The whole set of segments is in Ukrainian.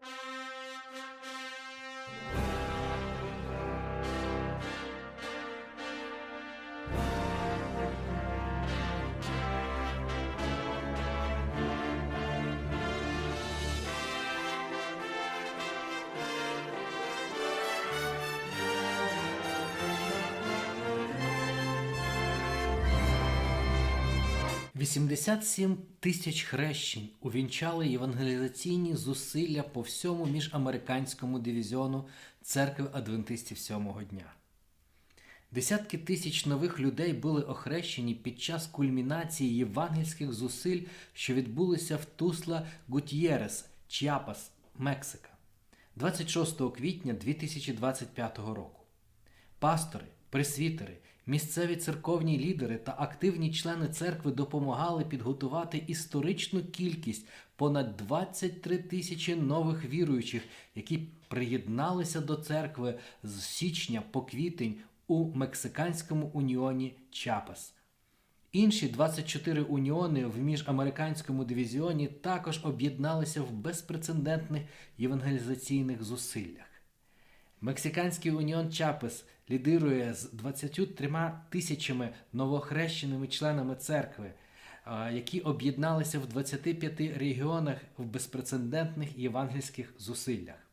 you «87 тисяч хрещень увінчали євангелізаційні зусилля по всьому міжамериканському дивізіону церкви адвентистів сьомого дня. Десятки тисяч нових людей були охрещені під час кульмінації євангельських зусиль, що відбулися в Тусла Гутьєрес, Чіапас, Мексика, 26 квітня 2025 року. Пастори, пресвітери, місцеві церковні лідери та активні члени церкви допомагали підготувати історичну кількість понад 23 тисячі нових віруючих, які приєдналися до церкви з січня по квітень у Мексиканському уніоні Чапас. Інші 24 уніони в міжамериканському дивізіоні також об'єдналися в безпрецедентних євангелізаційних зусиллях. Мексиканський уніон Чапес лідирує з 23 тисячами новохрещеними членами церкви, які об'єдналися в 25 регіонах в безпрецедентних євангельських зусиллях.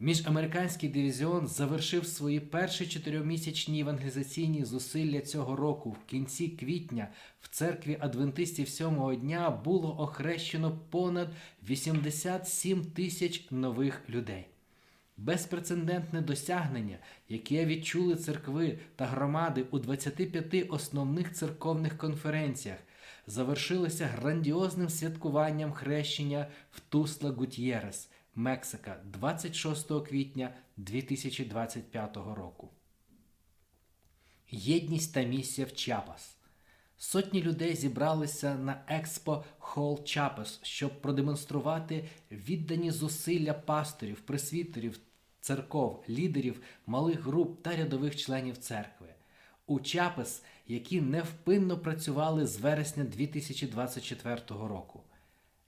Міжамериканський дивізіон завершив свої перші чотиримісячні евангелізаційні зусилля цього року. В кінці квітня в церкві адвентистів сьомого дня було охрещено понад 87 тисяч нових людей. Безпрецедентне досягнення, яке відчули церкви та громади у 25 основних церковних конференціях, завершилося грандіозним святкуванням хрещення в Тусла Гутьєрес, Мексика, 26 квітня 2025 року. Єдність та місія в Чапас. Сотні людей зібралися на Експо Холл Чапас, щоб продемонструвати віддані зусилля пасторів, пресвітерів, церков, лідерів малих груп та рядових членів церкви. У Чапас, які невпинно працювали з вересня 2024 року.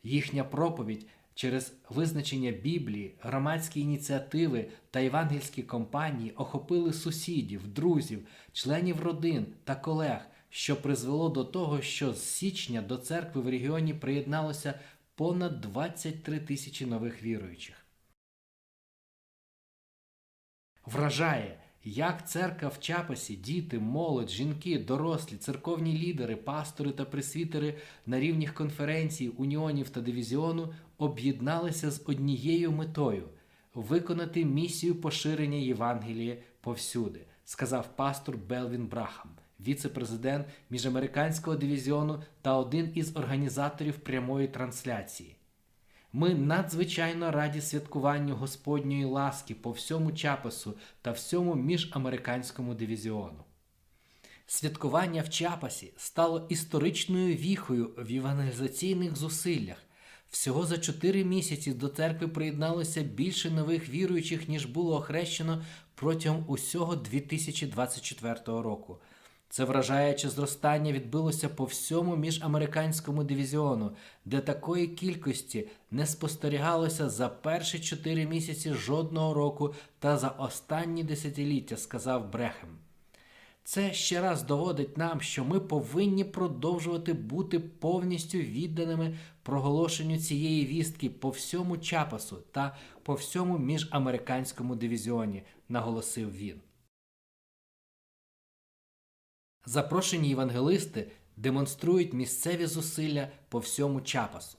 Їхня проповідь через визначення Біблії, громадські ініціативи та євангельські компанії охопили сусідів, друзів, членів родин та колег, що призвело до того, що з січня до церкви в регіоні приєдналося понад 23 тисячі нових віруючих. Вражає, як церква в Чапасі, діти, молодь, жінки, дорослі, церковні лідери, пастори та пресвітери на рівнях конференцій, уніонів та дивізіону об'єдналися з однією метою виконати місію поширення Євангелія повсюди, сказав пастор Белвін Брахам, віце-президент міжамериканського дивізіону та один із організаторів прямої трансляції. Ми надзвичайно раді святкуванню Господньої ласки по всьому Чапасу та всьому міжамериканському дивізіону. Святкування в Чапасі стало історичною віхою в евангелізаційних зусиллях. Всього за чотири місяці до церкви приєдналося більше нових віруючих, ніж було охрещено протягом усього 2024 року. Це вражаюче зростання відбулося по всьому міжамериканському дивізіону, де такої кількості не спостерігалося за перші чотири місяці жодного року та за останні десятиліття, сказав Брехем. Це ще раз доводить нам, що ми повинні продовжувати бути повністю відданими проголошенню цієї вістки по всьому Чапасу та по всьому міжамериканському дивізіоні, наголосив він. Запрошені євангелисти демонструють місцеві зусилля по всьому Чапасу.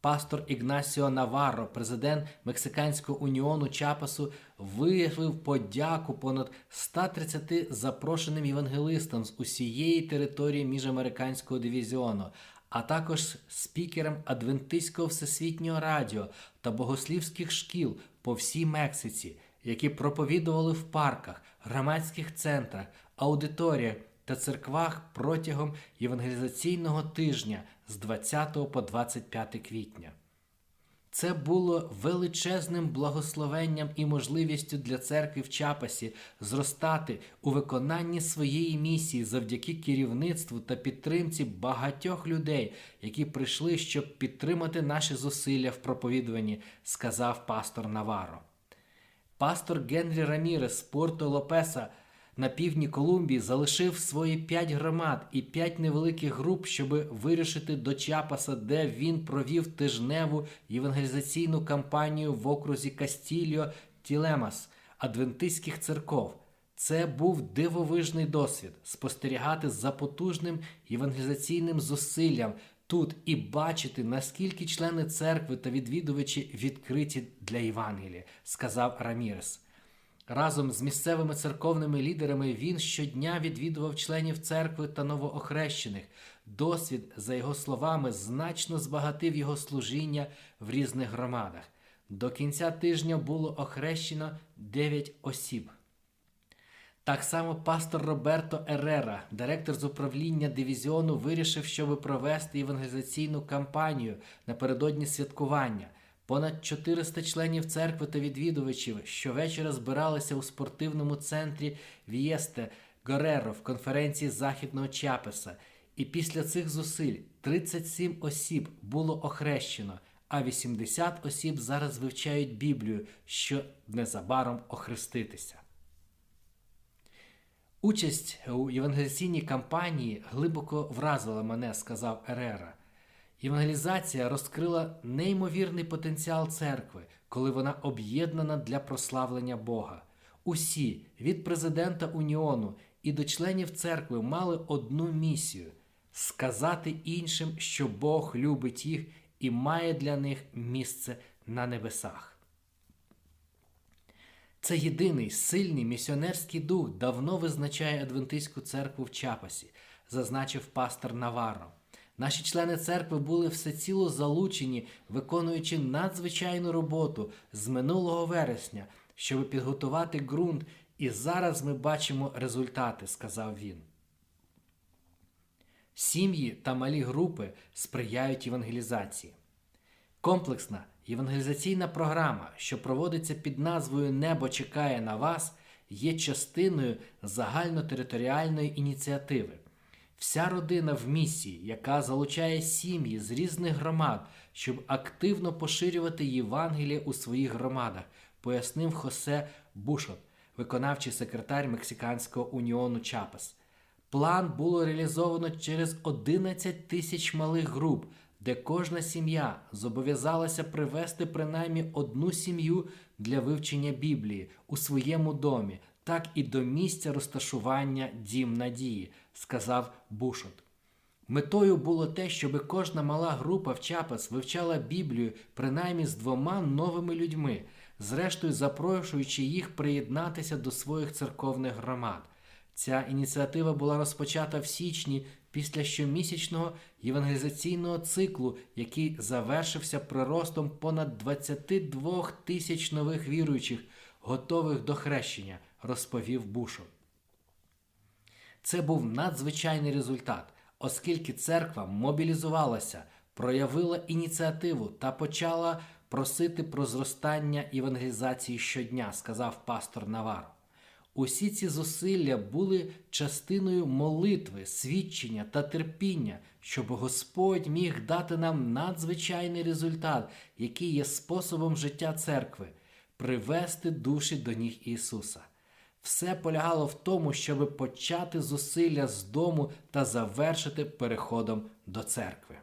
Пастор Ігнасіо Наварро, президент Мексиканського уніону Чапасу, виявив подяку понад 130 запрошеним євангелистам з усієї території міжамериканського дивізіону, а також спікерам Адвентистського всесвітнього радіо та богослівських шкіл по всій Мексиці, які проповідували в парках, громадських центрах, аудиторіях та церквах протягом євангелізаційного тижня з 20 по 25 квітня. Це було величезним благословенням і можливістю для церкви в Чапасі зростати у виконанні своєї місії завдяки керівництву та підтримці багатьох людей, які прийшли, щоб підтримати наші зусилля в проповідуванні, сказав пастор Наваро. Пастор Генрі Рамірес Порто Лопеса на півдні Колумбії залишив свої п'ять громад і п'ять невеликих груп, щоб вирішити до Чапаса, де він провів тижневу євангелізаційну кампанію в окрузі Кастільо Тілемас адвентистських церков. Це був дивовижний досвід спостерігати за потужним євангелізаційним зусиллям тут і бачити, наскільки члени церкви та відвідувачі відкриті для Євангелія, сказав Рамірес. Разом з місцевими церковними лідерами він щодня відвідував членів церкви та новоохрещених. Досвід, за його словами, значно збагатив його служіння в різних громадах. До кінця тижня було охрещено 9 осіб. Так само пастор Роберто Ерера, директор з управління дивізіону, вирішив, щоб провести євангелізаційну кампанію напередодні святкування. Понад 400 членів церкви та відвідувачів щовечора збиралися у спортивному центрі Вієсте Гореро в конференції Західного Чапеса. І після цих зусиль 37 осіб було охрещено, а 80 осіб зараз вивчають Біблію, що незабаром охреститися. Участь у євангелізаційній кампанії глибоко вразила мене, сказав Ерера. Євангелізація розкрила неймовірний потенціал церкви, коли вона об'єднана для прославлення Бога. Усі від президента Уніону і до членів церкви мали одну місію сказати іншим, що Бог любить їх і має для них місце на небесах. Це єдиний сильний місіонерський дух давно визначає адвентистську церкву в Чапасі, зазначив пастор Наваро. Наші члени церкви були всеціло залучені, виконуючи надзвичайну роботу з минулого вересня, щоб підготувати ґрунт, і зараз ми бачимо результати, сказав він. Сім'ї та малі групи сприяють євангелізації. Комплексна євангелізаційна програма, що проводиться під назвою Небо чекає на вас, є частиною загальнотериторіальної ініціативи. Вся родина в місії, яка залучає сім'ї з різних громад, щоб активно поширювати Євангеліє у своїх громадах, пояснив Хосе Бушот, виконавчий секретар Мексиканського уніону Чапас. План було реалізовано через 11 тисяч малих груп, де кожна сім'я зобов'язалася привести принаймні одну сім'ю для вивчення Біблії у своєму домі, так і до місця розташування Дім Надії, сказав Бушот. Метою було те, щоб кожна мала група в Чапас вивчала Біблію принаймні з двома новими людьми, зрештою запрошуючи їх приєднатися до своїх церковних громад. Ця ініціатива була розпочата в січні після щомісячного євангелізаційного циклу, який завершився приростом понад 22 тисяч нових віруючих, готових до хрещення, розповів Бушов. Це був надзвичайний результат, оскільки церква мобілізувалася, проявила ініціативу та почала просити про зростання евангелізації щодня, сказав пастор Наваро. Усі ці зусилля були частиною молитви, свідчення та терпіння, щоб Господь міг дати нам надзвичайний результат, який є способом життя церкви привести душі до ніг Ісуса. Все полягало в тому, щоб почати зусилля з дому та завершити переходом до церкви.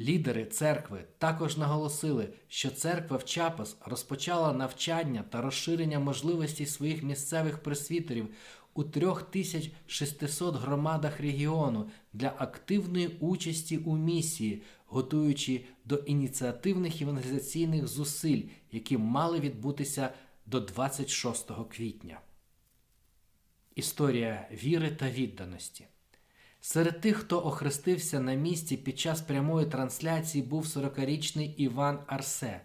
Лідери церкви також наголосили, що церква в Чапас розпочала навчання та розширення можливостей своїх місцевих пресвітерів у 3600 громадах регіону для активної участі у місії, готуючи до ініціативних евангелізаційних зусиль, які мали відбутися до 26 квітня. Історія віри та відданості. Серед тих, хто охрестився на місці під час прямої трансляції, був 40-річний Іван Арсе.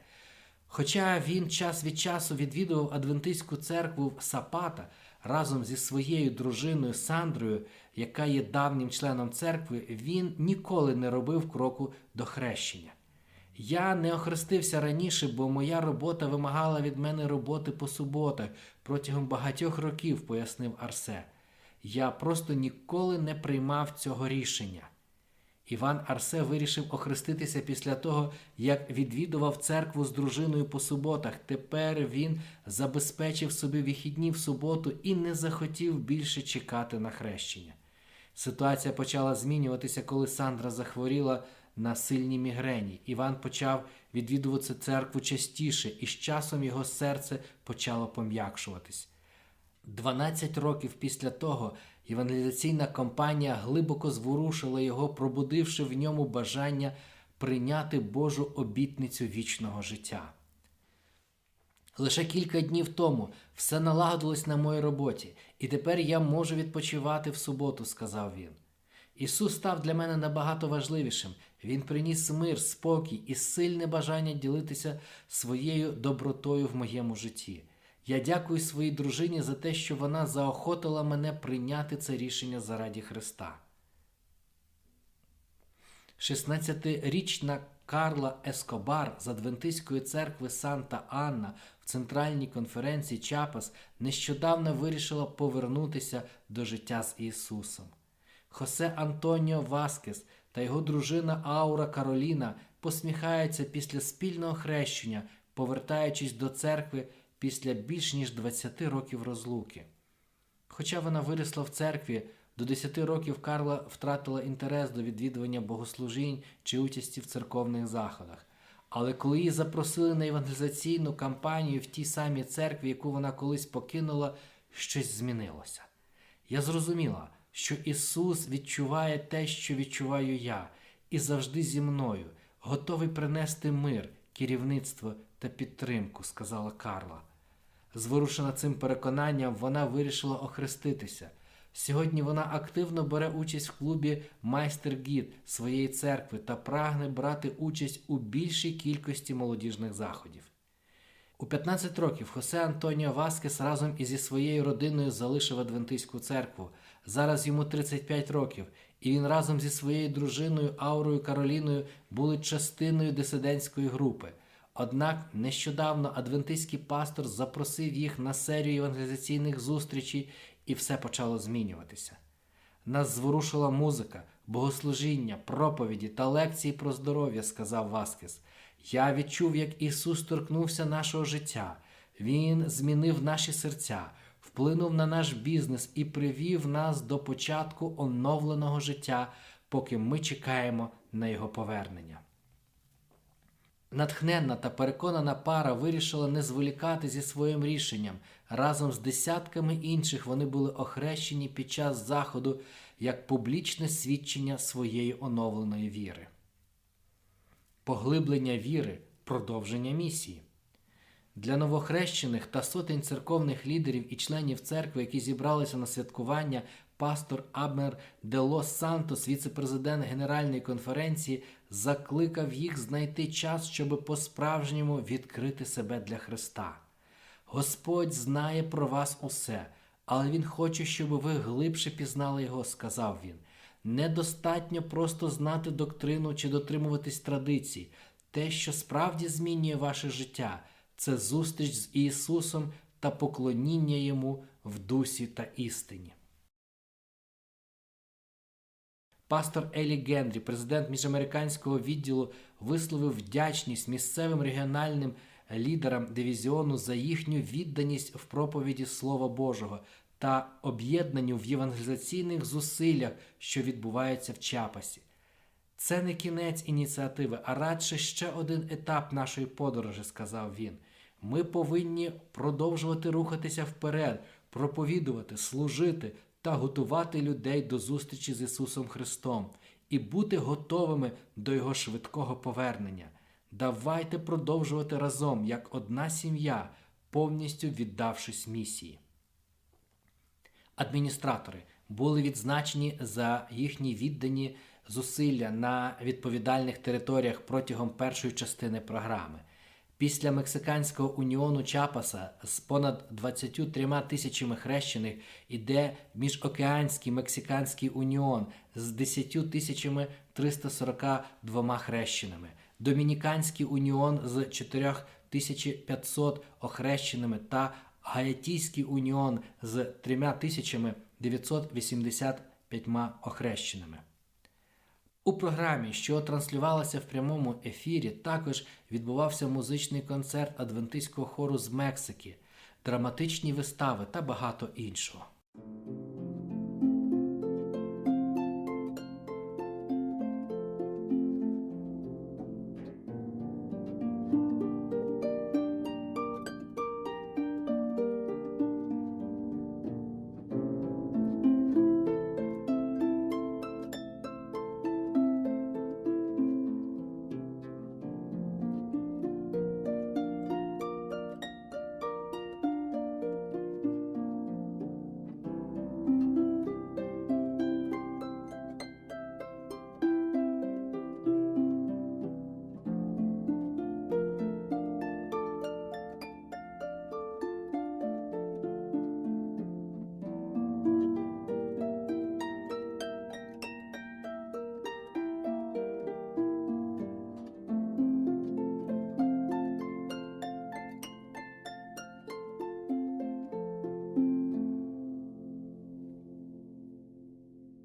Хоча він час від часу відвідував Адвентистську церкву Сапата разом зі своєю дружиною Сандрою, яка є давнім членом церкви, він ніколи не робив кроку до хрещення. Я не охрестився раніше, бо моя робота вимагала від мене роботи по суботах протягом багатьох років, пояснив Арсе. Я просто ніколи не приймав цього рішення. Іван Арсе вирішив охреститися після того, як відвідував церкву з дружиною по суботах. Тепер він забезпечив собі вихідні в суботу і не захотів більше чекати на хрещення. Ситуація почала змінюватися, коли Сандра захворіла на сильні мігрені. Іван почав відвідувати церкву частіше, і з часом його серце почало пом'якшуватись. 12 років після того євангелізаційна кампанія глибоко зворушила його, пробудивши в ньому бажання прийняти Божу обітницю вічного життя. Лише кілька днів тому все налагодилось на моїй роботі, і тепер я можу відпочивати в суботу, сказав він. Ісус став для мене набагато важливішим. Він приніс мир, спокій і сильне бажання ділитися своєю добротою в моєму житті. Я дякую своїй дружині за те, що вона заохотила мене прийняти це рішення заради Христа. 16-річна Карла Ескобар з Адвентистської церкви Санта Анна в центральній конференції Чапас нещодавно вирішила повернутися до життя з Ісусом. Хосе Антоніо Васкес та його дружина Аура Кароліна посміхаються після спільного хрещення, повертаючись до церкви після більш ніж 20 років розлуки. Хоча вона виросла в церкві, до 10 років Карла втратила інтерес до відвідування богослужінь чи участі в церковних заходах. Але коли її запросили на евангелізаційну кампанію в тій самій церкві, яку вона колись покинула, щось змінилося. Я зрозуміла, що Ісус відчуває те, що відчуваю я, і завжди зі мною, готовий принести мир, керівництво та підтримку, сказала Карла. Зворушена цим переконанням, вона вирішила охреститися. Сьогодні вона активно бере участь в клубі Майстер Гід своєї церкви та прагне брати участь у більшій кількості молодіжних заходів. У 15 років Хосе Антоніо Васкес разом із зі своєю родиною залишив Адвентистську церкву. Зараз йому 35 років, і він разом зі своєю дружиною Аурою Кароліною були частиною дисидентської групи. Однак нещодавно адвентистський пастор запросив їх на серію евангелізаційних зустрічей, і все почало змінюватися. Нас зворушила музика, богослужіння, проповіді та лекції про здоров'я, сказав Васкес. Я відчув, як Ісус торкнувся нашого життя. Він змінив наші серця, вплинув на наш бізнес і привів нас до початку оновленого життя, поки ми чекаємо на його повернення. Натхненна та переконана пара вирішила не зволікати зі своїм рішенням. Разом з десятками інших вони були охрещені під час заходу як публічне свідчення своєї оновленої віри. Поглиблення віри продовження місії. Для новохрещених та сотень церковних лідерів і членів церкви, які зібралися на святкування, пастор Абнер де Лос Сантос, віце-президент Генеральної конференції, закликав їх знайти час, щоб по-справжньому відкрити себе для Христа. Господь знає про вас усе, але Він хоче, щоб ви глибше пізнали Його, сказав він. Недостатньо просто знати доктрину чи дотримуватись традицій. Те, що справді змінює ваше життя, це зустріч з Ісусом та поклоніння Йому в дусі та істині. Пастор Елі Генрі, президент міжамериканського відділу, висловив вдячність місцевим регіональним лідерам дивізіону за їхню відданість в проповіді Слова Божого та об'єднанню в євангелізаційних зусиллях, що відбуваються в Чапасі. Це не кінець ініціативи, а радше ще один етап нашої подорожі, сказав він. Ми повинні продовжувати рухатися вперед, проповідувати, служити та готувати людей до зустрічі з Ісусом Христом і бути готовими до Його швидкого повернення. Давайте продовжувати разом як одна сім'я, повністю віддавшись місії. Адміністратори були відзначені за їхні віддані зусилля на відповідальних територіях протягом першої частини програми. Після Мексиканського уніону Чапаса з понад 23 тисячами хрещених іде міжокеанський Мексиканський уніон з 10 тисячами 342 хрещеними. Домініканський уніон з 4500 охрещеними та Гаятійський уніон з 3985 охрещеними. У програмі, що транслювалася в прямому ефірі, також відбувався музичний концерт адвентистського хору з Мексики, драматичні вистави та багато іншого.